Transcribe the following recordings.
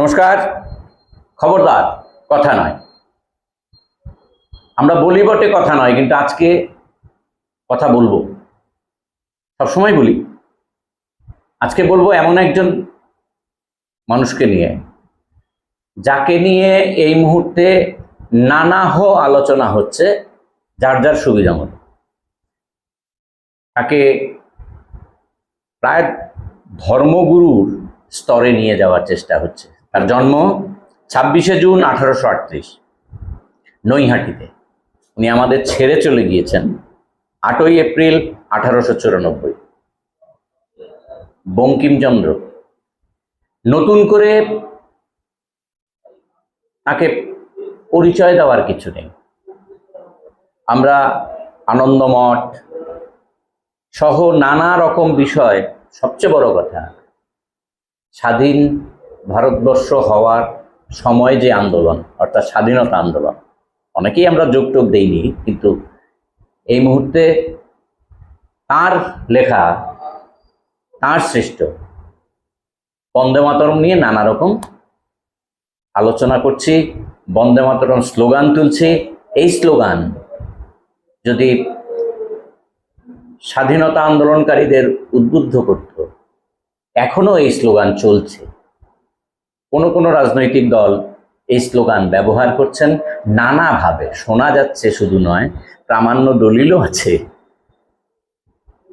নমস্কার। খবরদার, কথা নয়। আমরা বলি বটে কথা নয়, কিন্তু আজকে কথা বলব। সবসময় বলি। আজকে বলব এমন একজন মানুষকে নিয়ে, যাকে নিয়ে এই মুহূর্তে নানাহ আলোচনা হচ্ছে, যার যার সুবিধা মতো। তাকে প্রায় ধর্মগুরুর স্তরে নিয়ে যাওয়ার চেষ্টা হচ্ছে। তার জন্ম ছাব্বিশে জুন আঠারোশো আটত্রিশ, নৈহাটিতে। উনি আমাদের ছেড়ে চলে গিয়েছেন আটই এপ্রিল আঠারোশো চুরানব্বই। বঙ্কিমচন্দ্র নতুন করে তাকে পরিচয় দেওয়ার কিছু নেই। আমরা আনন্দমঠ সহ নানা রকম বিষয়, সবচেয়ে বড় কথা, স্বাধীন ভারতবর্ষ হওয়ার সময় যে আন্দোলন, অর্থাৎ স্বাধীনতা আন্দোলন, অনেকেই আমরা যোগ টোগ দেইনি, কিন্তু এই মুহূর্তে তার লেখা, তার সৃষ্ট, বন্দে মাতরম নিয়ে নানা রকম আলোচনা করছি, বন্দে মাতরম স্লোগান তুলছি। এই স্লোগান যদি স্বাধীনতা আন্দোলনকারীদের উদ্বুদ্ধ করত এখনও এই স্লোগান চলছে। কোনো কোনো রাজনৈতিক দল এই স্লোগান ব্যবহার করছেন। নানাভাবে শোনা যাচ্ছে শুধু নয়, প্রামাণ্য দলিলও আছে।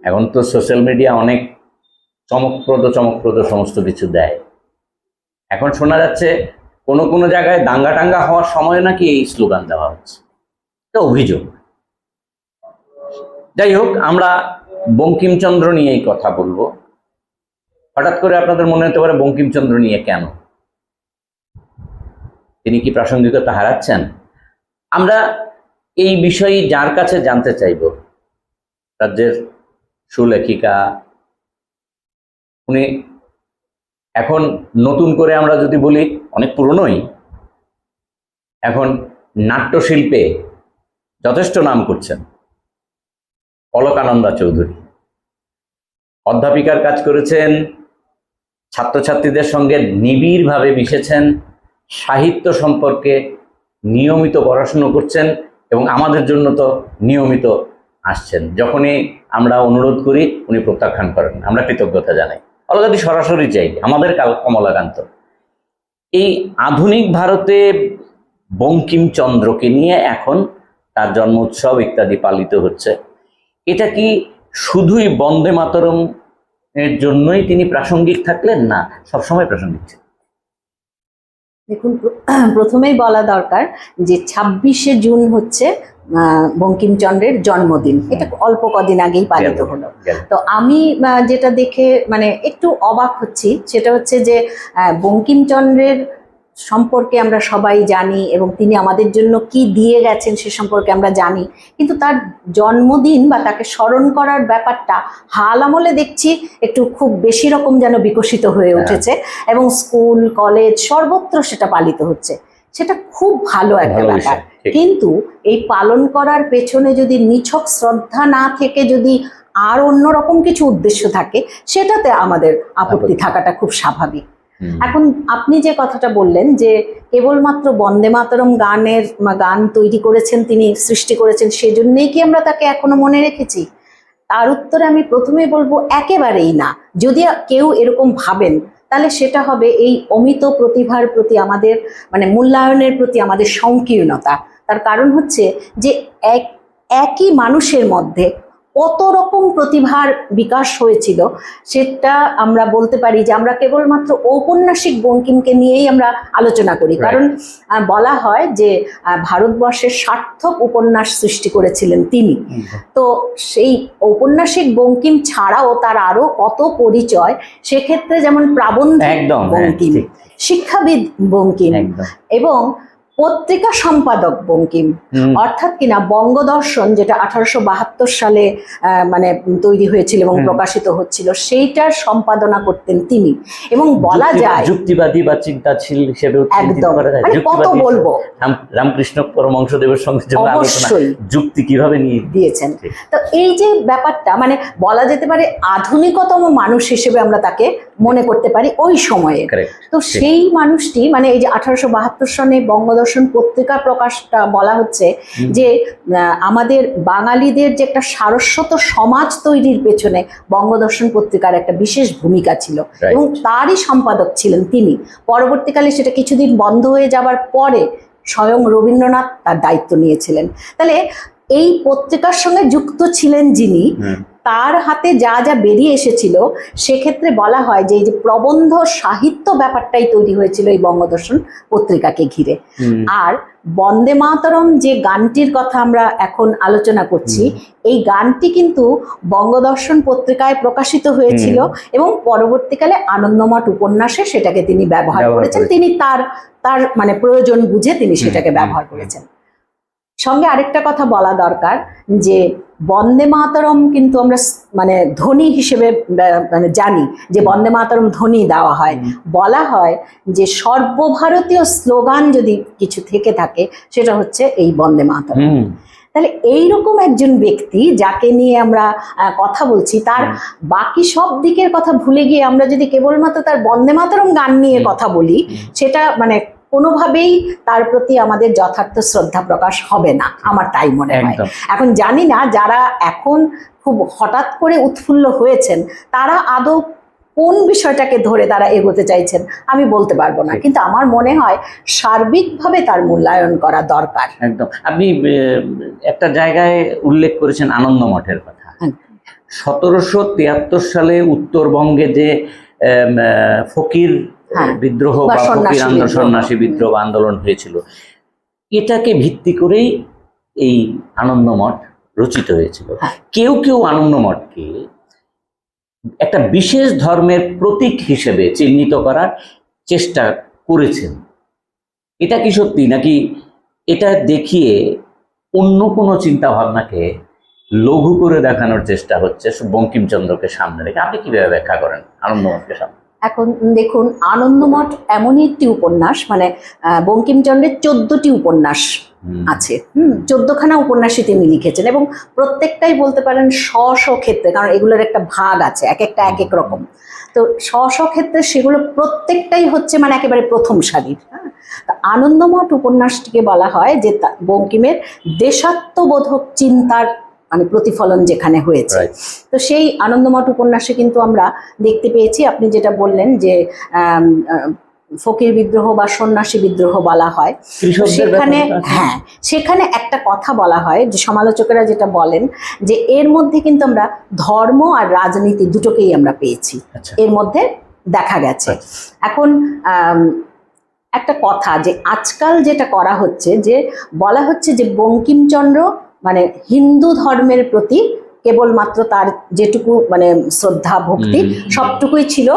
এখন তো সোশ্যাল মিডিয়া অনেক চমকপ্রদ চমকপ্রদ সমস্ত কিছু দেয়। এখন শোনা যাচ্ছে কোনো কোনো জায়গায় দাঙ্গা টাঙ্গা হওয়ার সময় নাকি এই স্লোগান দেওয়া হচ্ছে। এটা অভিযোগ। যাই হোক, আমরা বঙ্কিমচন্দ্র নিয়েই কথা বলব। হঠাৎ করে আপনাদের মনে হতে পারে বঙ্কিমচন্দ্র নিয়ে কেন? তিনি কি প্রাসঙ্গিকতা হারাচ্ছেন? আমরা এই বিষয়ে যার কাছে জানতে চাইব, রাজ্যের সুলেখিকা, উনি এখন নতুন করে আমরা যদি বলি, অনেক পুরনোই, এখন নাট্যশিল্পে যথেষ্ট নাম করছেন। অলকানন্দা চৌধুরী। অধ্যাপিকার কাজ করেছেন, ছাত্রছাত্রীদের সঙ্গে নিবিড়ভাবে মিশেছেন সাহিত্য সম্পর্কে নিয়মিত পড়াশুনো করছেন এবং আমাদের জন্য তো নিয়মিত আসছেন। যখনই আমরা অনুরোধ করি, উনি প্রত্যাখ্যান করেন। আমরা কৃতজ্ঞতা জানাই। অলগাদি সরাসরি চাই আমাদের কাল- কমলাকান্ত। এই আধুনিক ভারতে বঙ্কিমচন্দ্রকে নিয়ে এখন তার জন্ম উৎসব ইত্যাদি পালিত হচ্ছে। এটা কি শুধুই বন্দে মাতরম এর জন্যই তিনি প্রাসঙ্গিক থাকলেন? না, সবসময় প্রাসঙ্গিক ছিলেন। দেখুন প্রথমেই বলা দরকার যে ছাব্বিশে জুন হচ্ছে বঙ্কিমচন্দ্রের জন্মদিন। এটা অল্প কদিন আগেই পালিত হলো। তো আমি যেটা দেখে মানে একটু অবাক হচ্ছি সেটা হচ্ছে যে বঙ্কিমচন্দ্রের সম্পর্কে আমরা সবাই জানি এবং তিনি আমাদের জন্য কি দিয়ে গেছেন সে সম্পর্কে আমরা জানি কিন্তু তার জন্মদিন বা তাকে স্মরণ করার ব্যাপারটা হাল আমলে দেখছি একটু খুব বেশি রকম যেন বিকশিত হয়ে হ্যাঁ। উঠেছে এবং স্কুল কলেজ সর্বত্র সেটা পালিত হচ্ছে সেটা খুব ভালো একটা ব্যাপার কিন্তু এই পালন করার পেছনে যদি নিছক শ্রদ্ধা না থেকে যদি আর অন্যরকম কিছু উদ্দেশ্য থাকে সেটাতে আমাদের আপত্তি। থাকাটা খুব স্বাভাবিক। এখন আপনি যে কথাটা বললেন যে কেবলমাত্র বন্দে মাতরম গানের গান তৈরি করেছেন, তিনি সৃষ্টি করেছেন, সেজন্যই কি আমরা তাকে এখনও মনে রেখেছি? তার উত্তরে আমি প্রথমেই বলব, একেবারেই না। যদি কেউ এরকম ভাবেন, তাহলে সেটা হবে এই অমিত প্রতিভার প্রতি আমাদের মানে মূল্যায়নের প্রতি আমাদের সংকীর্ণতা। তার কারণ হচ্ছে যে এক, একই মানুষের মধ্যে কত রকম প্রতিভার বিকাশ হয়েছিল সেটা আমরা বলতে পারি যে আমরা কেবলমাত্র ঔপন্যাসিক বঙ্কিমকে নিয়েই আমরা আলোচনা করি। কারণ বলা হয় যে ভারতবর্ষের সার্থক উপন্যাস সৃষ্টি করেছিলেন তিনি। তো সেই ঔপন্যাসিক বঙ্কিম ছাড়াও তার আরও কত পরিচয় সেক্ষেত্রে যেমন প্রাবন্ধিক হ্যাঁ, বঙ্কিম শিক্ষাবিদ বঙ্কিম এবং পত্রিকা সম্পাদক বঙ্কিম। অর্থাৎ কিনা বঙ্গদর্শন যেটা আঠারোশো বাহাত্তর সালে মানে তৈরি হয়েছিল এবং প্রকাশিত হচ্ছিল সেইটার সম্পাদনা করতেন তিনি। এবং বলা যায় যুক্তিবাদী বা চিন্তাশীল হিসেবে একদম। মানে কত বলব? রামকৃষ্ণ পরমংশদেবের সঙ্গে যুক্তি কীভাবে নিয়ে দিয়েছেন। তো এই যে ব্যাপারটা মানে বলা যেতে পারে আধুনিকতম মানুষ হিসেবে আমরা তাকে মনে করতে পারি ওই সময়ে। তো সেই মানুষটি মানে এই যে আঠারোশো বাহাত্তর সনে বঙ্গদর্শন পত্রিকা প্রকাশটা বলা হচ্ছে যে আমাদের বাঙালিদের যে একটা সারস্বত সমাজ তৈরির পেছনে বঙ্গদর্শন পত্রিকার একটা বিশেষ ভূমিকা ছিল এবং তারই সম্পাদক ছিলেন তিনি। পরবর্তীকালে সেটা কিছুদিন বন্ধ হয়ে যাবার পরে স্বয়ং রবীন্দ্রনাথ তার দায়িত্ব নিয়েছিলেন। তাহলে এই পত্রিকার সঙ্গে যুক্ত ছিলেন যিনি তার হাতে যা যা বেরিয়ে এসেছিল সেক্ষেত্রে বলা হয় যে এই যে প্রবন্ধ সাহিত্য ব্যাপারটাই তৈরি হয়েছিল এই বঙ্গদর্শন পত্রিকাকে ঘিরে। আর বন্দে মাতরম যে গানটির কথা আমরা এখন আলোচনা করছি এই গানটি কিন্তু বঙ্গদর্শন পত্রিকায় প্রকাশিত হয়েছিল এবং পরবর্তীকালে আনন্দমঠ উপন্যাসে সেটাকে তিনি ব্যবহার করেছেন। তিনি তার তার মানে প্রয়োজন বুঝে তিনি সেটাকে ব্যবহার করেছেন। সঙ্গে আরেকটা কথা বলা দরকার যে বন্দে মাতরম কিন্তু আমরা মানে ধ্বনি হিসেবে মানে জানি যে বন্দে মাতরম ধ্বনি দেওয়া হয়। বলা হয় যে সর্বভারতীয় স্লোগান যদি কিছু থেকে থাকে সেটা হচ্ছে এই বন্দে মাতরম। তাহলে এইরকম একজন ব্যক্তি যাকে নিয়ে আমরা কথা বলছি তার বাকি সব দিকের কথা ভুলে গিয়ে আমরা যদি কেবলমাত্র তার বন্দে মাতরম গান নিয়ে কথা বলি সেটা মানে কোনোভাবেই তার প্রতি আমাদের যথার্থ শ্রদ্ধা প্রকাশ হবে না আমার তাই মনে হয়। এখন জানি না যারা এখন খুব হঠাৎ করে উৎফুল্ল হয়েছেন তারা আদৌ কোন বিষয়টাকে ধরে তারা এগোতে চাইছেন আমি বলতে পারব না। কিন্তু আমার মনে হয় সার্বিকভাবে তার মূল্যায়ন করা দরকার। একদম। আপনি একটা জায়গায় উল্লেখ করেছেন আনন্দ মঠের কথা। হুম। সতেরোশো তিয়াত্তর সালে উত্তরবঙ্গে যে ফকির হ্যাঁ। বিদ্রোহ বা বা সন্ন্যাসী বিদ্রোহ। সন্ন্যাসী বিদ্রোহ আন্দোলন হয়েছিল। এটাকে ভিত্তি করেই এই আনন্দ মঠ রচিত হয়েছিল। হ্যাঁ। কেউ কেউ আনন্দ মঠকে একটা বিশেষ ধর্মের প্রতীক হিসেবে চিহ্নিত করার চেষ্টা করেছেন। এটা কি সত্যি? নাকি এটা দেখিয়ে অন্য কোনো চিন্তা ভাবনাকে লঘু করে দেখানোর চেষ্টা হচ্ছে বঙ্কিমচন্দ্রকে সামনে রেখে? আপনি কীভাবে ব্যাখ্যা করেন আনন্দমঠকে সামনে? এখন দেখুন আনন্দমঠ এমনই একটি উপন্যাস মানে বঙ্কিমচন্দ্রের চোদ্দটি উপন্যাস আছে। হুম চোদ্দখানা উপন্যাসই তিনি লিখেছেন এবং প্রত্যেকটাই বলতে পারেন স্ব স্ব ক্ষেত্রে কারণ এগুলোর একটা ভাগ আছে এক একটা এক এক রকম। তো স্ব স্ব ক্ষেত্রে সেগুলো প্রত্যেকটাই হচ্ছে মানে একেবারে প্রথম সারির হ্যাঁ? তা আনন্দমঠ উপন্যাসটিকে বলা হয় যে বঙ্কিমের দেশাত্মবোধক চিন্তার মানে প্রতিফলন যেখানে হয়েছে। তো সেই আনন্দমঠ উপন্যাসে কিন্তু আমরা দেখতে পেয়েছি আপনি যেটা বললেন যে ফকির বিদ্রোহ বা সন্ন্যাসী বিদ্রোহ বলা হয়। সেখানে হ্যাঁ সেখানে একটা কথা বলা হয় যে সমালোচকেরা যেটা বলেন যে এর মধ্যে কিন্তু আমরা ধর্ম আর রাজনীতি দুটোকেই আমরা পেয়েছি। আচ্ছা। এর মধ্যে দেখা গেছে। এখন আম, একটা কথা যে আজকাল যেটা করা হচ্ছে যে বলা হচ্ছে যে বঙ্কিমচন্দ্র মানে হিন্দু ধর্মের প্রতি কেবলমাত্র তার যেটুকু মানে শ্রদ্ধা ভক্তি সবটুকুই ছিল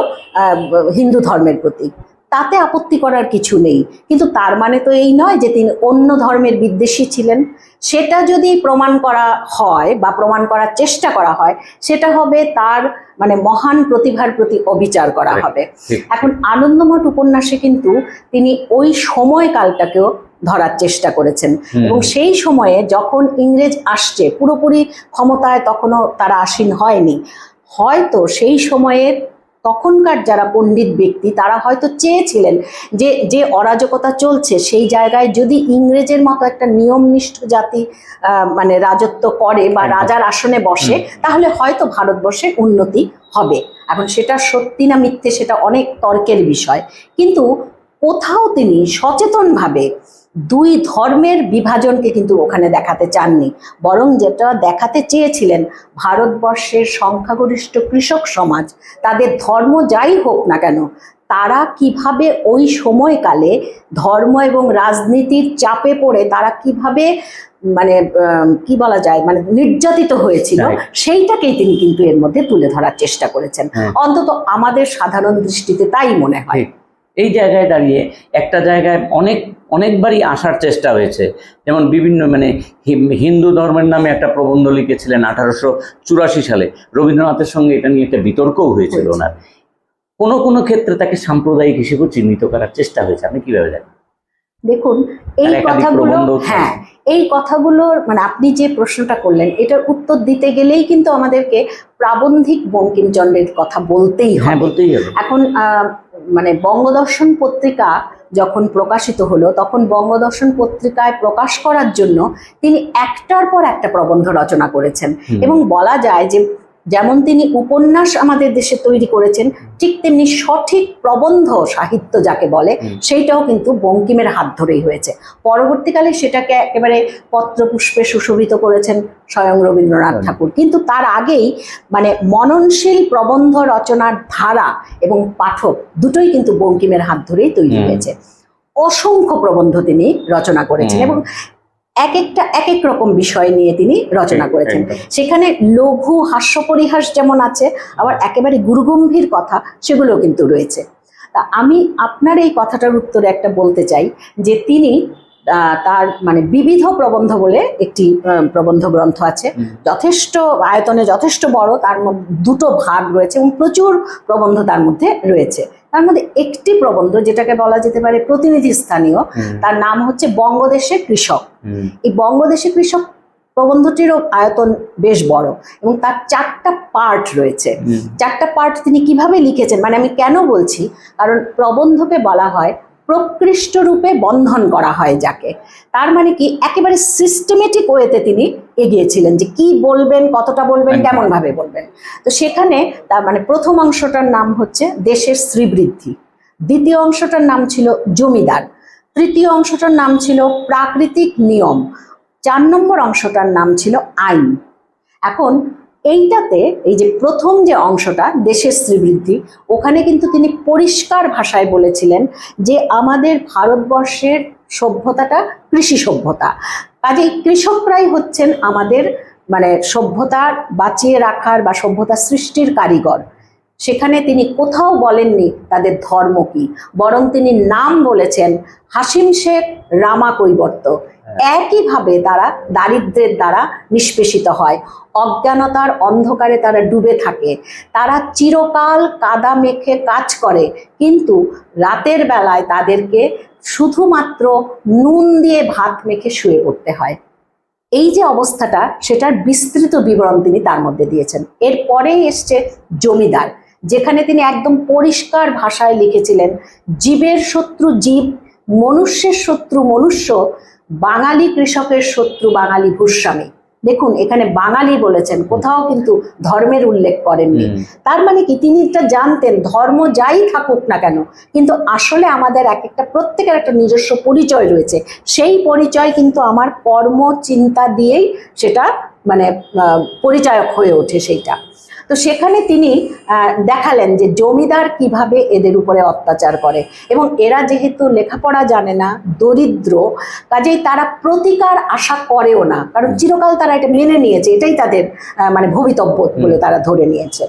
হিন্দু ধর্মের প্রতি। তাতে আপত্তি করার কিছু নেই। কিন্তু তার মানে তো এই নয় যে তিনি অন্য ধর্মের বিদ্বেষী ছিলেন। সেটা যদি প্রমাণ করা হয় বা প্রমাণ করার চেষ্টা করা হয় সেটা হবে তার মানে মহান প্রতিভার প্রতি অবিচার করা হবে। এখন আনন্দমঠ উপন্যাসে কিন্তু তিনি ওই সময়কালটাকেও ধরার চেষ্টা করেছেন। এবং সেই সময়ে যখন ইংরেজ আসছে পুরোপুরি ক্ষমতায় তখনও তারা আসীন হয়নি। হয়তো সেই সময়ে তখনকার যারা পণ্ডিত ব্যক্তি তারা হয়তো চেয়েছিলেন যে যে অরাজকতা চলছে সেই জায়গায় যদি ইংরেজের মতো একটা নিয়মনিষ্ঠ জাতি আহ, মানে রাজত্ব করে বা রাজার আসনে বসে তাহলে হয়তো ভারতবর্ষের উন্নতি হবে। এখন সেটা সত্যি না মিথ্যে সেটা অনেক তর্কের বিষয়। কিন্তু কোথাও তিনি সচেতনভাবে দুই ধর্মের বিভাজনকে কিন্তু ওখানে দেখাতে চাননি। বরং যেটা দেখাতে চেয়েছিলেন ভারতবর্ষের সংখ্যাগরিষ্ঠ কৃষক সমাজ তাদের ধর্ম যাই হোক না কেন তারা কীভাবে ওই সময়কালে ধর্ম এবং রাজনীতির চাপে পড়ে তারা কীভাবে মানে কি বলা যায় মানে নির্যাতিত হয়েছিল সেইটাকেই তিনি কিন্তু এর মধ্যে তুলে ধরার চেষ্টা করেছেন। হ্যাঁ। অন্তত আমাদের সাধারণ দৃষ্টিতে তাই মনে হয়। এই জায়গায় দাঁড়িয়ে একটা জায়গায় অনেক অনেকবারই আসার চেষ্টা হয়েছে। যেমন বিভিন্ন মানে হিন্দু ধর্মের নামে একটা প্রবন্ধ লিখেছিলেন আঠারোশো চুরাশি সালে। রবীন্দ্রনাথের সঙ্গে এটা নিয়ে একটা বিতর্কও হয়েছিল ওনার। কোনো কোনো ক্ষেত্রে তাকে সাম্প্রদায়িক হিসেবেও চিহ্নিত করার চেষ্টা হয়েছে। আপনি কীভাবে দেখেন দেখুন এই কথাগুলো হ্যাঁ এই কথাগুলোর মানে আপনি যে প্রশ্নটা করলেন এটার উত্তর দিতে গেলেই কিন্তু আমাদেরকে প্রাবন্ধিক বঙ্কিমচন্দ্রের কথা বলতেই হয় বলতেই এখন আহ, মানে বঙ্গদর্শন পত্রিকা যখন প্রকাশিত হলো তখন বঙ্গদর্শন পত্রিকায় প্রকাশ করার জন্য তিনি একটার পর একটা প্রবন্ধ রচনা করেছেন। এবং বলা যায় যে যেমন তিনি উপন্যাস আমাদের দেশে তৈরি করেছেন ঠিক তেমনি সঠিক প্রবন্ধ সাহিত্য যাকে বলে সেইটাও কিন্তু বঙ্কিমের হাত ধরেই হয়েছে। পরবর্তীকালে সেটাকে একেবারে পত্রপুষ্পে সুশোভিত করেছেন স্বয়ং রবীন্দ্রনাথ ঠাকুর। কিন্তু তার আগেই মানে মননশীল প্রবন্ধ রচনার ধারা এবং পাঠক দুটোই কিন্তু বঙ্কিমের হাত ধরেই তৈরি হয়েছে। অসংখ্য প্রবন্ধ তিনি রচনা করেছেন এবং এক একটা এক এক রকম বিষয় নিয়ে তিনি রচনা করেছেন। সেখানে লঘু হাস্য পরিহাস যেমন আছে আবার একেবারে গুরুগম্ভীর কথা সেগুলো কিন্তু রয়েছে। তা আমি আপনার এই কথাটার উত্তরে একটা বলতে চাই যে তিনি তার মানে বিবিধ প্রবন্ধ বলে একটি প্রবন্ধ গ্রন্থ আছে। যথেষ্ট আয়তনে যথেষ্ট বড় তার মধ্যে দুটো ভাগ রয়েছে এবং প্রচুর প্রবন্ধ তার মধ্যে রয়েছে। তার মধ্যে একটি প্রবন্ধ যেটাকে বলা যেতে পারে প্রতিনিধি স্থানীয় তার নাম হচ্ছে বঙ্গদেশে কৃষক। এই বঙ্গদেশে কৃষক প্রবন্ধটিরও আয়তন বেশ বড় এবং তার চারটা পার্ট রয়েছে। চারটা পার্ট তিনি কীভাবে লিখেছেন? মানে আমি কেন বলছি? কারণ প্রবন্ধকে বলা হয় প্রকৃষ্ট রূপে বন্ধন করা হয় যাকে। তার মানে কি? একেবারে সিস্টেমেটিক ওয়েতে তিনি এগিয়েছিলেন যে কি বলবেন কতটা বলবেন। কেমন ভাবে বলবেন। তো সেখানে তার মানে প্রথম অংশটার নাম হচ্ছে দেশের শ্রীবৃদ্ধি। দ্বিতীয় অংশটার নাম ছিল জমিদার। তৃতীয় অংশটার নাম ছিল প্রাকৃতিক নিয়ম। চার নম্বর অংশটার নাম ছিল আইন। এখন এইটাতে এই যে প্রথম যে অংশটা, দেশের শ্রীবৃদ্ধি, ওখানে কিন্তু তিনি পরিষ্কার ভাষায় বলেছিলেন যে আমাদের ভারতবর্ষের সভ্যতাটা কৃষি সভ্যতা। কাজেই কৃষকরাই হচ্ছেন আমাদের মানে সভ্যতা বাঁচিয়ে রাখার বা সভ্যতা সৃষ্টির কারিগর। সেখানে তিনি কোথাও বলেননি তাদের ধর্ম কি বরং তিনি নাম বলেছেন হাসিম শেখ রামা কৈবর্ত। একইভাবে তারা দারিদ্রের দ্বারা নিষ্পেষিত হয়। অজ্ঞানতার অন্ধকারে তারা ডুবে থাকে। তারা চিরকাল কাদা মেখে কাজ করে কিন্তু রাতের বেলায় তাদেরকে শুধুমাত্র নুন দিয়ে ভাত মেখে শুয়ে পড়তে হয়। এই যে অবস্থাটা সেটার বিস্তৃত বিবরণ তিনি তার মধ্যে দিয়েছেন। এরপরেই এসছে জমিদার। যেখানে তিনি একদম পরিষ্কার ভাষায় লিখেছিলেন জীবের শত্রু জীব মনুষ্যের শত্রু মনুষ্য বাঙালি কৃষকের শত্রু বাঙালি ভূস্বামী। দেখুন এখানে বাঙালি বলেছেন কোথাও কিন্তু ধর্মের উল্লেখ করেননি। তার মানে কি? তিনি এটা জানতেন ধর্ম যাই থাকুক না কেন কিন্তু আসলে আমাদের এক একটা প্রত্যেকের একটা নিজস্ব পরিচয় রয়েছে। সেই পরিচয় কিন্তু আমার কর্ম চিন্তা দিয়েই সেটা মানে পরিচায়ক হয়ে ওঠে সেইটা। তো সেখানে তিনি দেখালেন যে জমিদার কীভাবে এদের উপরে অত্যাচার করে। এবং এরা যেহেতু লেখাপড়া জানে না দরিদ্র কাজেই তারা প্রতিকার আশা করেও না। কারণ চিরকাল তারা এটা মেনে নিয়েছে এটাই তাদের মানে ভবিতব্য বলে তারা ধরে নিয়েছে।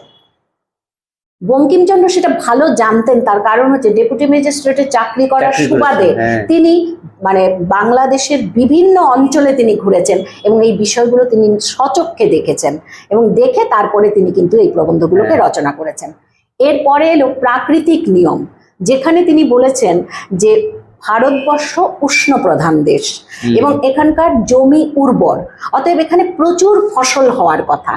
বঙ্কিমচন্দ্র সেটা ভালো জানতেন তার কারণ হচ্ছে ডেপুটি ম্যাজিস্ট্রেটে চাকরি করার সুবাদে হ্যাঁ। তিনি মানে বাংলাদেশের বিভিন্ন অঞ্চলে তিনি ঘুরেছেন এবং এই বিষয়গুলো তিনি সচক্ষে দেখেছেন এবং দেখে তারপরে তিনি কিন্তু এই প্রবন্ধগুলোকে হ্যাঁ। রচনা করেছেন এরপরে এলো প্রাকৃতিক নিয়ম যেখানে তিনি বলেছেন যে ভারতবর্ষ উষ্ণ প্রধান দেশ এবং এখানকার জমি উর্বর অতএব এখানে প্রচুর ফসল হওয়ার কথা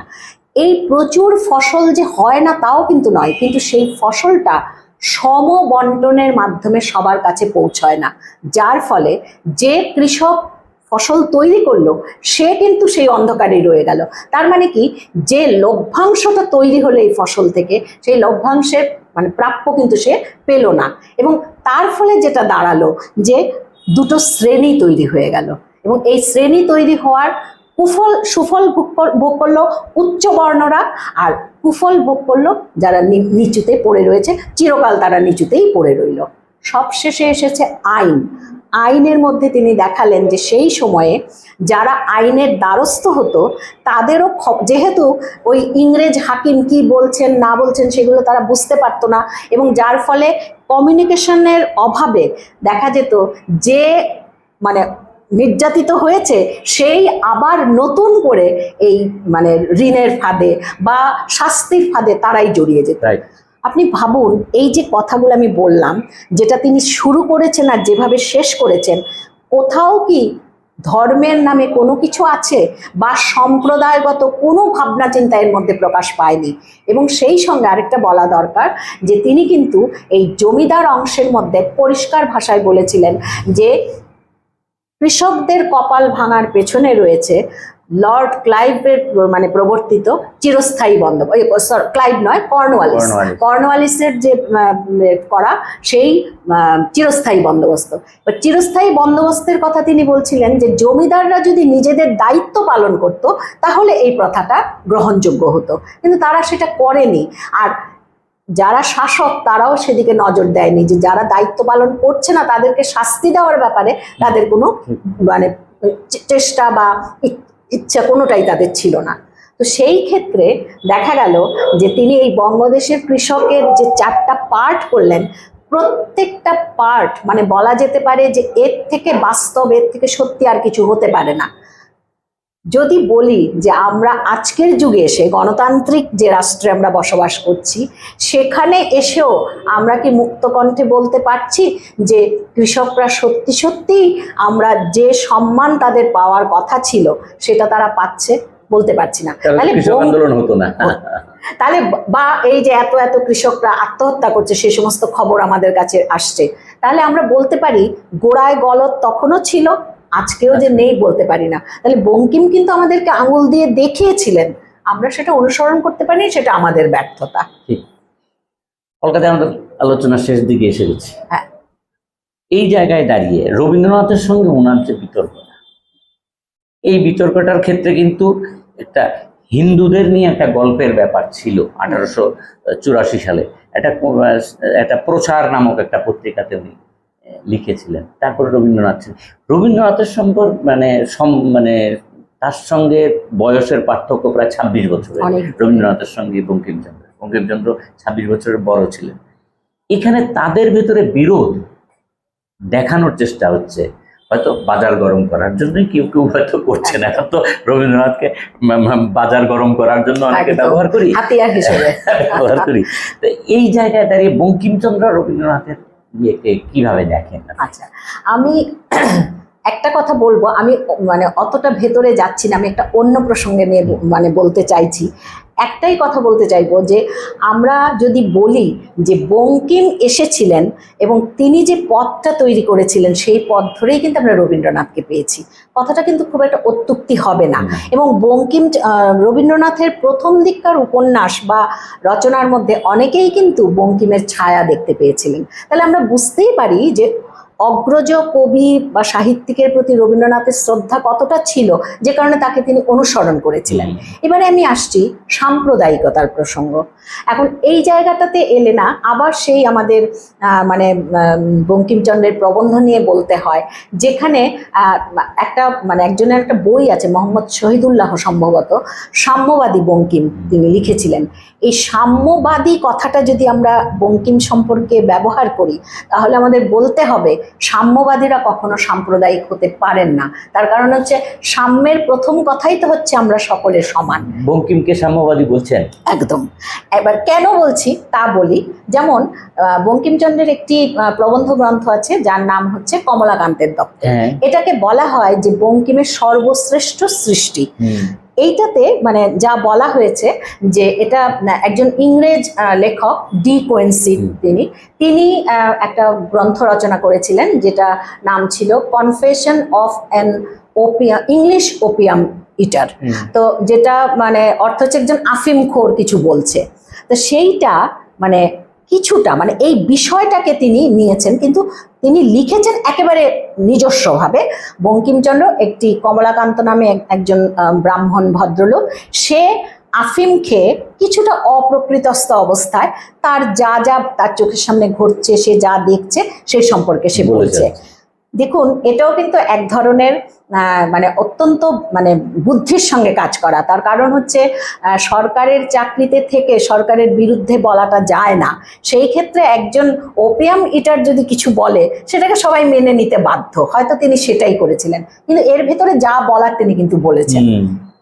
এই প্রচুর ফসল যে হয় না তাও কিন্তু নয়, কিন্তু সেই ফসলটা সম বন্টনের মাধ্যমে সবার কাছে পৌঁছয় না। যার ফলে যে কৃষক ফসল তৈরি করল, সে কিন্তু সেই অন্ধকারেই রয়ে গেল। তার মানে কি? যে লভ্যাংশটা তৈরি হলো এই ফসল থেকে, সেই লভ্যাংশের মানে প্রাপ্য কিন্তু সে পেল না। এবং তার ফলে যেটা দাঁড়াল যে দুটো শ্রেণি তৈরি হয়ে গেল। এবং এই শ্রেণি তৈরি হওয়ার কুফল, সুফল ভোগ কর- ভোগ করল উচ্চ বর্ণরা আর কুফল ভোগ করল যারা নিচুতে পড়ে রয়েছে, চিরকাল তারা নিচুতেই পড়ে রইল। সবশেষে এসেছে আইন। আইনের মধ্যে তিনি দেখালেন যে সেই সময়ে যারা আইনের দ্বারস্থ হতো, তাদেরও যেহেতু ওই ইংরেজ হাকিম কি বলছেন, না বলছেন সেগুলো তারা বুঝতে পারতো না এবং যার ফলে কমিউনিকেশনের অভাবে দেখা যেত যে মানে নির্যাতিত হয়েছে সেই আবার নতুন করে এই মানে ঋণের ফাঁদে বা শাস্তির ফাঁদে তারাই জড়িয়ে যেত। আপনি ভাবুন এই যে কথাগুলো আমি বললাম যেটা তিনি শুরু করেছেন আর যেভাবে শেষ করেছেন কোথাও কি ধর্মের নামে কোনো কিছু আছে বা সম্প্রদায়গত কোনো ভাবনা চিন্তা এর মধ্যে প্রকাশ পায়নি? এবং সেই সঙ্গে আরেকটা বলা দরকার যে তিনি কিন্তু এই জমিদার অংশের মধ্যে পরিষ্কার ভাষায় বলেছিলেন যে কৃষকদের কপাল ভাঙার পেছনে রয়েছে লর্ড ক্লাইভের মানে প্রবর্তিত চিরস্থায়ী বন্দোবস্ত ক্লাইভ নয় কর্নওয়ালিস। কর্নওয়ালিস। কর্নওয়ালিসের যে করা সেই চিরস্থায়ী বন্দোবস্ত। চিরস্থায়ী বন্দোবস্তের কথা তিনি বলছিলেন যে জমিদাররা যদি নিজেদের দায়িত্ব পালন করত তাহলে এই প্রথাটা গ্রহণযোগ্য হতো। কিন্তু তারা সেটা করেনি। আর যারা শাসক, তারাও সেদিকে নজর দেয়নি যে যারা দায়িত্ব পালন করছে না, তাদেরকে শাস্তি দেওয়ার ব্যাপারে তাদের কোনো মানে চেষ্টা বা ইচ্ছা কোনোটাই তাদের ছিল না। তো সেই ক্ষেত্রে দেখা গেল যে তিনি এই বঙ্গদেশের কৃষকের যে চারটা পার্ট করলেন, প্রত্যেকটা পার্ট মানে বলা যেতে পারে যে এর থেকে বাস্তব, এর থেকে সত্যি আর কিছু হতে পারে না। যদি বলি যে আমরা আজকের যুগে এসে গণতান্ত্রিক যে রাষ্ট্রে আমরা বসবাস করছি সেখানে এসেও আমরা কি মুক্তকণ্ঠে বলতে পারছি যে কৃষকরা সত্যি সত্যি আমরা যে সম্মান তাদের পাওয়ার কথা ছিল সেটা তারা পাচ্ছে? বলতে পারছি না। তাহলে আন্দোলন হতো না। তাহলে বা এই যে এত এত কৃষকরা আত্মহত্যা করছে সে সমস্ত খবর আমাদের কাছে আসছে। তাহলে আমরা বলতে পারি গোড়ায় গলত তখনও ছিল আজকেও যে নেই বলতে পারি না। তাহলে বঙ্কিম কিন্তু আমাদেরকে আঙুল দিয়ে দেখিয়েছিলেন। আমরা সেটা অনুসরণ করতে পারি সেটা আমাদের ব্যর্থতা। ঠিক। কলকাতায় আমাদের আলোচনার শেষ দিকে এসে গেছি। হ্যাঁ। এই জায়গায় দাঁড়িয়ে রবীন্দ্রনাথের সঙ্গে ওনার যে বিতর্কটা এই বিতর্কটার ক্ষেত্রে কিন্তু একটা হিন্দুদের নিয়ে একটা গল্পের ব্যাপার ছিল আঠারোশো চুরাশি সালে। একটা একটা প্রচার নামক একটা পত্রিকাতে উনি লিখেছিলেন। তারপরে রবীন্দ্রনাথ। রবীন্দ্রনাথের সম্পর্ক মানে মানে তার সঙ্গে বয়সের পার্থক্য প্রায় ছাব্বিশ বছরের। রবীন্দ্রনাথের সঙ্গে বঙ্কিমচন্দ্র বঙ্কিমচন্দ্র ছাব্বিশ বছরের বড় ছিলেন। এখানে তাদের ভেতরে বিরোধ দেখানোর চেষ্টা হচ্ছে। হয়তো বাজার গরম করার জন্যই কেউ কেউ হয়তো করছে না। এখন তো রবীন্দ্রনাথকে বাজার গরম করার জন্য অনেকে ব্যবহার করি। ব্যবহার করি। তো এই জায়গায় দাঁড়িয়ে বঙ্কিমচন্দ্র রবীন্দ্রনাথের ইয়েকে কীভাবে দেখেন? আচ্ছা আমি একটা কথা বলব আমি মানে অতটা ভেতরে যাচ্ছি না আমি একটা অন্য প্রসঙ্গে নিয়ে মানে বলতে চাইছি। একটাই কথা বলতে চাইব যে আমরা যদি বলি যে বঙ্কিম এসেছিলেন এবং তিনি যে পথটা তৈরি করেছিলেন সেই পথ ধরেই কিন্তু আমরা রবীন্দ্রনাথকে পেয়েছি। কথাটা কিন্তু খুব একটা অত্যুক্তি হবে না। এবং বঙ্কিম রবীন্দ্রনাথের প্রথম দিককার উপন্যাস বা রচনার মধ্যে অনেকেই কিন্তু বঙ্কিমের ছায়া দেখতে পেয়েছিলেন। তাহলে আমরা বুঝতেই পারি যে অগ্রজ কবি বা সাহিত্যিকের প্রতি রবীন্দ্রনাথের শ্রদ্ধা কতটা ছিল যে কারণে তাকে তিনি অনুসরণ করেছিলেন। এবারে আমি আসছি সাম্প্রদায়িকতার প্রসঙ্গ। এখন এই জায়গাটাতে এলে না আবার সেই আমাদের আহ, মানে বঙ্কিমচন্দ্রের প্রবন্ধ নিয়ে বলতে হয় যেখানে একটা মানে একজনের একটা বই আছে মোহাম্মদ শহীদুল্লাহ সম্ভবত সাম্যবাদী বঙ্কিম তিনি লিখেছিলেন। এই সাম্যবাদী কথাটা যদি আমরা বঙ্কিম সম্পর্কে ব্যবহার করি তাহলে আমাদের বলতে হবে সাম্যবাদীরা কখনো সাম্প্রদায়িক হতে পারেন না। তার কারণ হচ্ছে সাম্যের প্রথম কথাই তো হচ্ছে আমরা সকলে সমান। বঙ্কিমকে সাম্যবাদী বলছেন? একদম। এবার কেন বলছি তা বলি। যেমন বঙ্কিমচন্দ্রের একটি প্রবন্ধ গ্রন্থ আছে যার নাম হচ্ছে কমলাকান্তের দপ্তর। হ্যাঁ। এটাকে বলা হয় যে বঙ্কিমের সর্বশ্রেষ্ঠ সৃষ্টি। এইটাতে মানে যা বলা হয়েছে যে এটা একজন ইংরেজ লেখক ডি কোয়েন্সি তিনি। তিনি আহ, একটা গ্রন্থ রচনা করেছিলেন যেটা নাম ছিল confession of an opium English opium eater. তো যেটা মানে অর্থ হচ্ছে একজন আফিমখোর কিছু বলছে। তো সেইটা মানে কিছুটা মানে এই বিষয়টাকে তিনি নিয়েছেন, কিন্তু তিনি লিখেছেন একেবারে নিজস্বভাবে বঙ্কিমচন্দ্র একটি কমলাকান্ত নামে একজন ব্রাহ্মণ ভদ্রলোক, সে আফিম খেয়ে কিছুটা অপ্রকৃতস্থ অবস্থায় তার যা যা তার চোখের সামনে ঘটছে, সে যা দেখছে সেই সম্পর্কে সে বলছে। দেখুন এটাও কিন্তু এক ধরনের মানে অত্যন্ত মানে বুদ্ধির সঙ্গে কাজ করা। তার কারণ হচ্ছে সরকারের চাকরিতে থেকে সরকারের বিরুদ্ধে বলাটা যায় না। সেই ক্ষেত্রে একজন ওপিয়াম ইটার যদি কিছু বলে সেটাকে সবাই মেনে নিতে বাধ্য। হয়তো তিনি সেটাই করেছিলেন। কিন্তু এর ভেতরে যা বলার তিনি কিন্তু বলেছেন।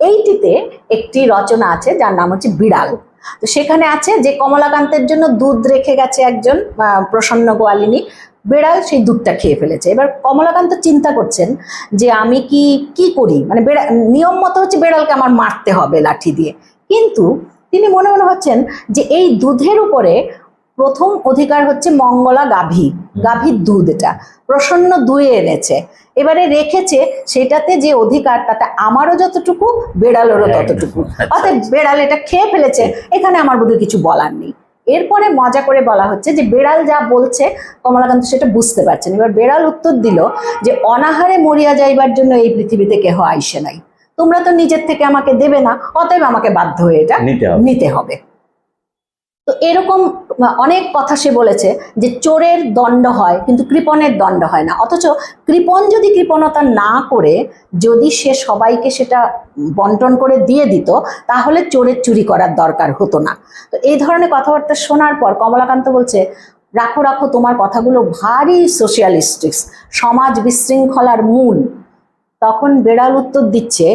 এইটিতে একটি রচনা আছে যার নাম হচ্ছে বিড়াল। তো সেখানে আছে যে কমলাকান্তের জন্য দুধ রেখে গেছে একজন আহ, প্রসন্ন গোয়ালিনী। বেড়াল সেই দুধটা খেয়ে ফেলেছে। এবার কমলাকান্ত চিন্তা করছেন যে আমি কি কি করি? মানে বেড়া নিয়ম মতো হচ্ছে বেড়ালকে আমার মারতে হবে লাঠি দিয়ে। কিন্তু তিনি মনে মনে হচ্ছেন যে এই দুধের উপরে প্রথম অধিকার হচ্ছে মঙ্গলা গাভী। গাভীর দুধ এটা। প্রসন্ন দুয়ে এনেছে। এবারে রেখেছে সেটাতে যে অধিকার তাতে আমারও যতটুকু বেড়ালেরও ততটুকু। অর্থাৎ বেড়াল এটা খেয়ে ফেলেছে। এখানে আমার বোধহয় কিছু বলার নেই। এরপরে মজা করে বলা হচ্ছে যে বেড়াল যা বলছে কমলাকান্ত সেটা বুঝতে পারছেন। এবার বেড়াল উত্তর দিল যে অনাহারে মরিয়া যাইবার জন্য এই পৃথিবীতে কেহ আইসে নাই। তোমরা তো নিজের থেকে আমাকে দেবে না অতএব আমাকে বাধ্য হয়ে এটা নিতে হবে। নিতে হবে। তো এরকম অনেক কথা সে বলেছে যে চোরের দণ্ড হয়, কিন্তু কৃপণের দণ্ড হয় না। অথচ কৃপণ যদি কৃপণতা না করে, যদি সে সবাইকে সেটা বন্টন করে দিয়ে দিত, তাহলে চোরের চুরি করার দরকার হতো না। তো এই ধরনের কথাবার্তা শোনার পর কমলাকান্ত বলছে, রাখো রাখো, তোমার কথাগুলো ভারী সোশিয়ালিস্টিক্স, সমাজ বিশৃঙ্খলার মূল। তখন বেড়াল উত্তর দিচ্ছে,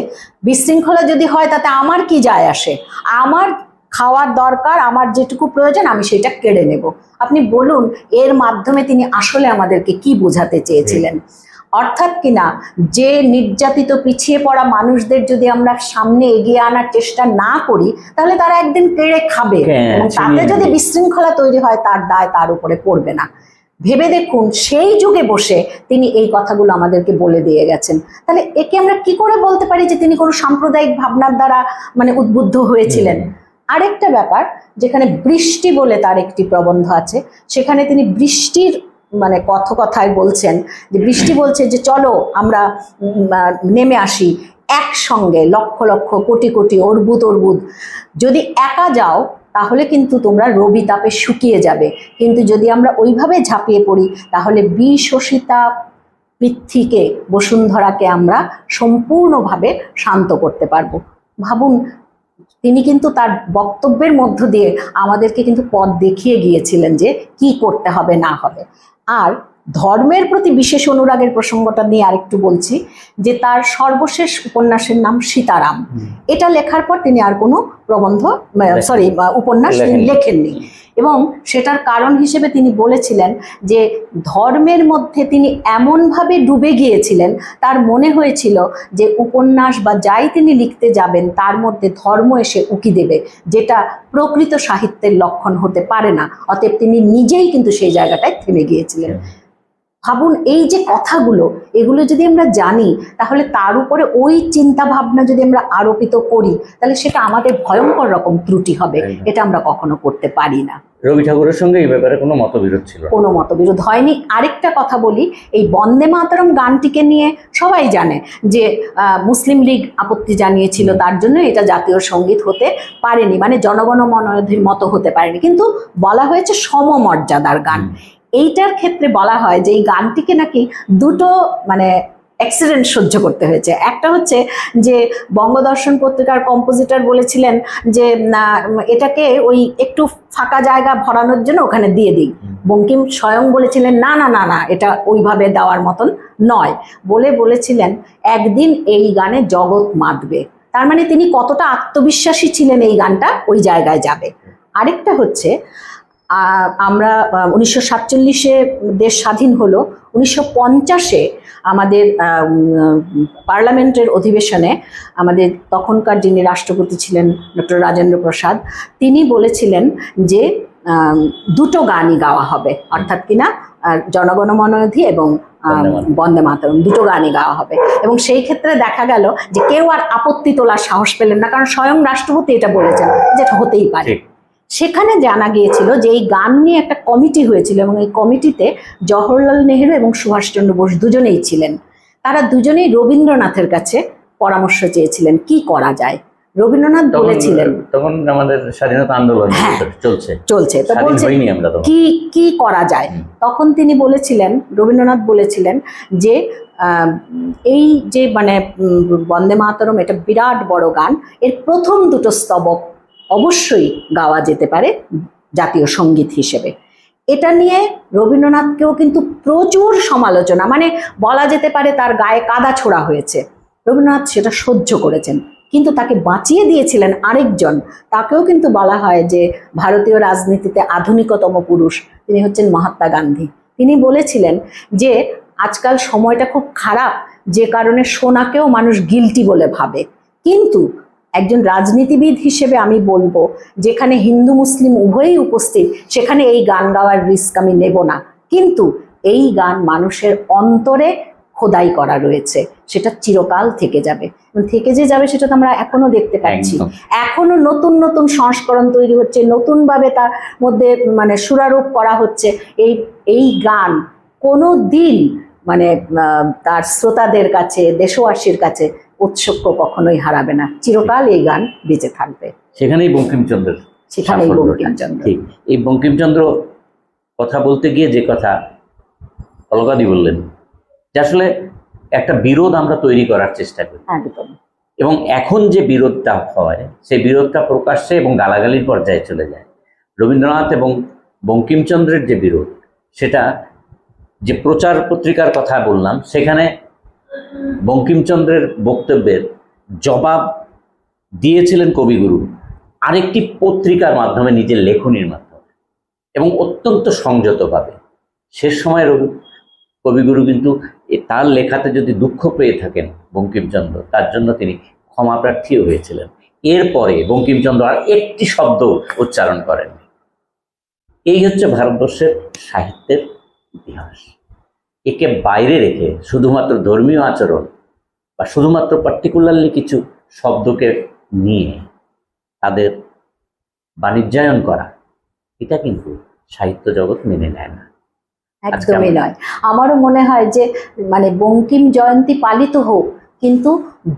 বিশৃঙ্খলা যদি হয়, তাতে আমার কি যায় আসে? আমার খাওয়ার দরকার আমার যেটুকু প্রয়োজন আমি সেটা কেড়ে নেব। আপনি বলুন এর মাধ্যমে তিনি আসলে আমাদেরকে কি বোঝাতে চেয়েছিলেন? অর্থাৎ কিনা যে নির্যাতিত পিছিয়ে পড়া মানুষদের যদি আমরা সামনে এগিয়ে আনার চেষ্টা না করি তাহলে তারা একদিন কেড়ে খাবে এবং তাতে যদি বিশৃঙ্খলা তৈরি হয় তার দায় তার উপরে পড়বে না। ভেবে দেখুন সেই যুগে বসে তিনি এই কথাগুলো আমাদেরকে বলে দিয়ে গেছেন। তাহলে একে আমরা কি করে বলতে পারি যে তিনি কোনো সাম্প্রদায়িক ভাবনার দ্বারা মানে উদ্বুদ্ধ হয়েছিলেন? আরেকটা ব্যাপার, যেখানে বৃষ্টি বলে তার একটি প্রবন্ধ আছে, সেখানে তিনি বৃষ্টির মানে কথকথায় বলছেন যে বৃষ্টি বলছে যে চলো আমরা নেমে আসি একসঙ্গে লক্ষ লক্ষ কোটি কোটি অর্বুদ অর্বুদ। যদি একা যাও, তাহলে কিন্তু তোমরা রবি তাপে শুকিয়ে যাবে। কিন্তু যদি আমরা ওইভাবে ঝাঁপিয়ে পড়ি, তাহলে বিশোষিতা পৃথ্বীকে বসুন্ধরাকে আমরা সম্পূর্ণভাবে শান্ত করতে পারব। ভাবুন তিনি কিন্তু তার বক্তব্যের মধ্য দিয়ে আমাদেরকে কিন্তু পথ দেখিয়ে গিয়েছিলেন যে কি করতে হবে না হবে। আর ধর্মের প্রতি বিশেষ অনুরাগের প্রসঙ্গটা নিয়ে আরেকটু বলছি যে তার সর্বশেষ উপন্যাসের নাম সীতারাম। এটা লেখার পর তিনি আর কোনো প্রবন্ধ সরি উপন্যাস লেখেননি। এবং সেটার কারণ হিসেবে তিনি বলেছিলেন যে ধর্মের মধ্যে তিনি এমনভাবে ডুবে গিয়েছিলেন, তার মনে হয়েছিল যে উপন্যাস বা যাই তিনি লিখতে যাবেন, তার মধ্যে ধর্ম এসে উকি দেবে, যেটা প্রকৃত সাহিত্যের লক্ষণ হতে পারে না। অতএব তিনি নিজেই কিন্তু সেই জায়গাটায় থেমে গিয়েছিলেন। ভাবুন এই যে কথাগুলো এগুলো যদি আমরা জানি তাহলে তার উপরে ওই চিন্তা ভাবনা যদি আমরা আরোপিত করি তাহলে সেটা আমাদের ভয়ঙ্কর রকম ত্রুটি হবে। এটা আমরা কখনো করতে পারি না। রবি ঠাকুরের সঙ্গে এই ব্যাপারে কোনো মতবিরোধ ছিল কোনো মতবিরোধ হয়নি। আরেকটা কথা বলি এই বন্দে মাতরম গানটিকে নিয়ে সবাই জানে যে আহ, মুসলিম লীগ আপত্তি জানিয়েছিল তার জন্য এটা জাতীয় সংগীত হতে পারেনি। মানে জনগণ মনোধীর মতো হতে পারেনি। কিন্তু বলা হয়েছে সমমর্যাদার গান। এইটার ক্ষেত্রে বলা হয় যে এই গানটিকে নাকি দুটো মানে অ্যাক্সিডেন্ট সহ্য করতে হয়েছে। একটা হচ্ছে যে বঙ্গদর্শন পত্রিকার কম্পোজিটর বলেছিলেন যে না এটাকে ওই একটু ফাঁকা জায়গা ভরানোর জন্য ওখানে দিয়ে দিই। বঙ্কিম স্বয়ং বলেছিলেন না না না না এটা ওইভাবে দেওয়ার মতন নয়। বলে বলেছিলেন একদিন এই গানে জগৎ মাতবে। তার মানে তিনি কতটা আত্মবিশ্বাসী ছিলেন এই গানটা ওই জায়গায় যাবে। আরেকটা হচ্ছে আমরা উনিশশো সাতচল্লিশে দেশ স্বাধীন হলো উনিশশো পঞ্চাশে আমাদের পার্লামেন্টের অধিবেশনে আমাদের তখনকার যিনি রাষ্ট্রপতি ছিলেন ডক্টর রাজেন্দ্র প্রসাদ তিনি বলেছিলেন যে দুটো গানই গাওয়া হবে অর্থাৎ কিনা জনগণমনধি এবং বন্দে মাতরম। দুটো গানই গাওয়া হবে। এবং সেই ক্ষেত্রে দেখা গেল যে কেউ আর আপত্তি তোলার সাহস পেলেন না কারণ স্বয়ং রাষ্ট্রপতি এটা বলেছেন যেটা হতেই পারে। সেখানে জানা গিয়েছিল যে এই গান নিয়ে একটা কমিটি হয়েছিল এবং এই কমিটিতে জওহরলাল নেহেরু এবং সুভাষচন্দ্র বোস দুজনেই ছিলেন। তারা দুজনেই রবীন্দ্রনাথের কাছে পরামর্শ চেয়েছিলেন কি করা যায়? রবীন্দ্রনাথ বলেছিলেন তখন আমাদের স্বাধীনতা আন্দোলন হ্যাঁ। চলছে চলছে। তো বলছে কি কি করা যায়? তখন তিনি বলেছিলেন রবীন্দ্রনাথ বলেছিলেন যে আহ, এই যে মানে বন্দে মাতরম এটা বিরাট বড় গান। এর প্রথম দুটো স্তবক অবশ্যই গাওয়া যেতে পারে জাতীয় সংগীত হিসেবে। এটা নিয়ে রবীন্দ্রনাথকেও কিন্তু প্রচুর সমালোচনা মানে বলা যেতে পারে তার গায়ে কাদা ছোড়া হয়েছে। রবীন্দ্রনাথ সেটা সহ্য করেছেন, কিন্তু তাকে বাঁচিয়ে দিয়েছিলেন আরেকজন। তাকেও কিন্তু বলা হয় যে ভারতীয় রাজনীতিতে আধুনিকতম পুরুষ, তিনি হচ্ছেন মহাত্মা গান্ধী। তিনি বলেছিলেন যে, আজকাল সময়টা খুব খারাপ, যে কারণে সোনাকেও মানুষ গিলটি বলে ভাবে। কিন্তু একজন রাজনীতিবিদ হিসেবে আমি বলব যেখানে হিন্দু মুসলিম উভয়ই উপস্থিত সেখানে এই গান গাওয়ার রিস্ক আমি নেব না। কিন্তু এই গান মানুষের অন্তরে খোদাই করা রয়েছে সেটা চিরকাল থেকে যাবে। থেকে যে যাবে সেটা তো আমরা এখনও দেখতে পাচ্ছি। এখনও নতুন নতুন সংস্করণ তৈরি হচ্ছে নতুন ভাবে তার মধ্যে মানে সুরারোপ করা হচ্ছে। এই এই গান কোনো দিন মানে তার শ্রোতাদের কাছে দেশবাসীর কাছে উৎসক্য কখনোই হারাবে না। চিরকাল এই গান বেঁচে থাকবে। সেখানেই বঙ্কিমচন্দ্রের সেখানেই বঙ্কিমচন্দ্র। ঠিক। এই বঙ্কিমচন্দ্র কথা বলতে গিয়ে যে কথা অলকাদি বললেন যে আসলে একটা বিরোধ আমরা তৈরি করার চেষ্টা করি। একদম। এবং এখন যে বিরোধটা হয় সেই বিরোধটা প্রকাশ্যে এবং গালাগালির পর্যায়ে চলে যায়। রবীন্দ্রনাথ এবং বঙ্কিমচন্দ্রের যে বিরোধ সেটা যে প্রচার পত্রিকার কথা বললাম সেখানে বঙ্কিমচন্দ্রের বক্তব্যের জবাব দিয়েছিলেন কবিগুরু আরেকটি পত্রিকার মাধ্যমে নিজের লেখনির মাধ্যমে এবং অত্যন্ত সংযতভাবে। শেষ সময় রবি, কবিগুরু কিন্তু তার লেখাতে যদি দুঃখ পেয়ে থাকেন বঙ্কিমচন্দ্র, তার জন্য তিনি ক্ষমাপ্রার্থীও হয়েছিলেন। এরপরে বঙ্কিমচন্দ্র আর একটি শব্দ উচ্চারণ করেন এই হচ্ছে ভারতবর্ষের সাহিত্যের ইতিহাস। একে বাইরে রেখে শুধুমাত্র ধর্মীয় আচরণ বা শুধুমাত্র পার্টিকুলারলি কিছু শব্দকে নিয়ে তাদের বাণিজ্যায়ন করা এটা কিন্তু সাহিত্য জগৎ মেনে নেয় না। একদমই নয়। আমারও মনে হয় যে মানে বঙ্কিম জয়ন্তী পালিত হোক কিন্তু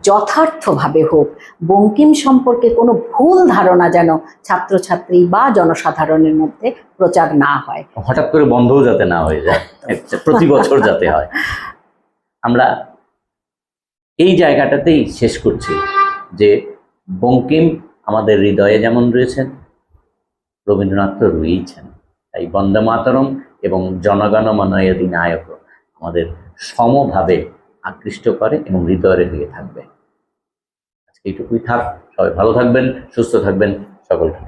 যথার্থভাবে হোক, বঙ্কিম সম্পর্কে কোনো ভুল ধারণা যেন ছাত্রছাত্রী বা জনসাধারণের মধ্যে প্রচার না হয়। হঠাৎ করে বন্ধও যাতে না হয়ে যায় প্রতি বছর যাতে হয়। আমরা এই জায়গাটাতেই শেষ করছি যে বঙ্কিম আমাদের হৃদয়ে যেমন রয়েছেন, রবীন্দ্রনাথ তো রয়েইছেন তাই বন্দে মাতরম এবং জনগণ মনয়দি নায়ক আমাদের সমভাবে আকৃষ্ট করে এবং হৃদয়ের দিকে থাকবে। আজকে এইটুকুই থাক। সবাই ভালো থাকবেন, সুস্থ থাকবেন। সকলকে